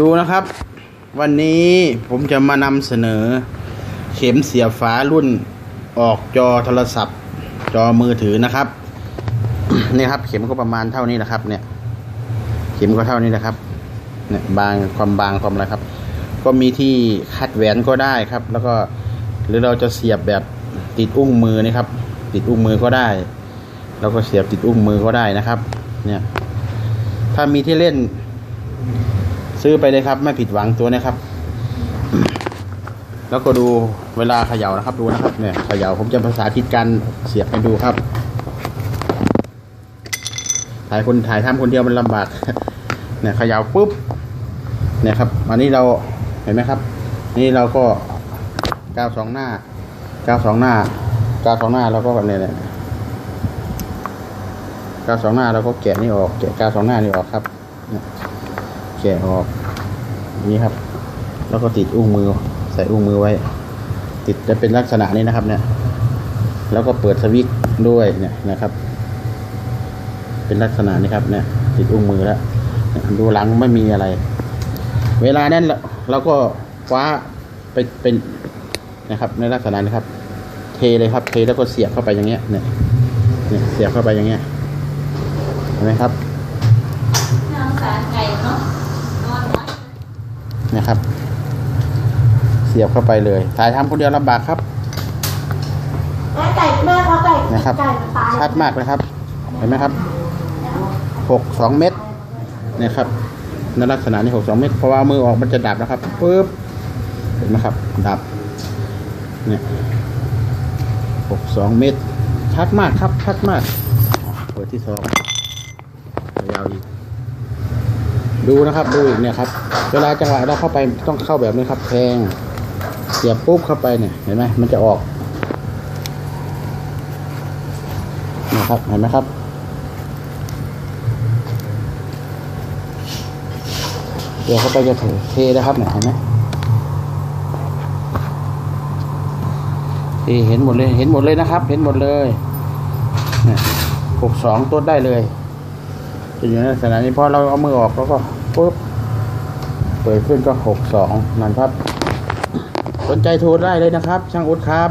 ดูนะครับ วันนี้ผมจะมานำเสนอ เข็มเสียบฝารุ่นออกจอโทรศัพท์ จอมือถือนะครับนี่ครับ เข็มก็ประมาณเท่านี้นะครับ เนี่ย เข็มก็เท่านี้นะครับ เนี่ยบางความบางความอะไรครับ ก็มีที่คัดแหวนก็ได้ครับ แล้วก็หรือเราจะเสียบแบบติดอุ้งมือนะครับ ติดอุ้งมือก็ได้ แล้วก็เสียบติดอุ้งมือก็ได้นะครับ เนี่ย ถ้ามีที่เล่น ซื้อไปเลยครับ ไม่ผิดหวังตัวนะครับ แล้วก็ดูเวลาเขย่านะครับ ดูนะครับเนี่ยเขย่าผมจะภาษาทิศการเสียบให้ดูครับถ่ายคนถ่ายทำคนเดียวมันลำบากเนี่ยเขย่าปุ๊บเนี่ยครับอันนี้เราเห็นไหมครับ นี่เราก็ก้าวสองหน้าก้าวสองหน้าก้าวสองหน้าเราก็แบบนี้เนี่ยก้าวสองหน้าเราก็แกะนี่ออกแกะก้าวสองหน้านี่ออกครับเนี่ย แกะออกนี้ครับ แล้วก็ติดอุ้งมือ ใส่อุ้งมือไว้ ติดจะเป็นลักษณะนี้นะครับ เนี่ย แล้วก็เปิดสวิตช์ด้วยเนี่ยนะครับ เป็นลักษณะนี้ครับ เนี่ย ติดอุ้งมือแล้วดูหลังไม่มีอะไร เวลานั้นเราเราก็คว้าไปเป็นนะครับ ในลักษณะนี้ครับ เทเลยครับ เทแล้วก็เสียบเข้าไปอย่างเงี้ย เนี่ยเนี่ยเสียบเข้าไปอย่างเงี้ยเห็นไหมครับ น้ำสารไก่เนาะนอนนะ นะครับ เสียบเข้าไปเลย ถ่ายทำคนเดียวลำบากครับแม่ไก่แม่เขาไก่นะครับไก่มันตายชัดมากเลยครับ เห็นไหมครับหกสองเม็ดเนี่ยครับในลักษณะนี้หกสองเม็ดเพราะว่ามือออกมันจะดับนะครับปุ๊บเห็นไหมครับ ดับเนี่ยหกสองเม็ดชัดมากครับชัดมากเปิดที่สองยาวอีก ดูนะครับดูอีกเนี่ยครับเวลาจังหวะเราเข้าไปต้องเข้าแบบนี้ครับแทงเสียบปุ๊บเข้าไปเนี่ยเห็นไหมมันจะออกนะครับเห็นไหมครับเดี๋ยวเข้าไปจะถือเทนะครับเนี่ยเห็นไหมเทเห็นหมดเลยเห็นหมดเลยนะครับ เห็นหมดเลยนี่ยหกสองตัวได้เลยจะอยู่ในลักษณะนี้พอเราเอามือออกแล้วก็ ปุ๊บ เปิดขึ้นก็หกสองนั่นครับ สนใจโทรได้เลยนะครับ ช่างอุดครับ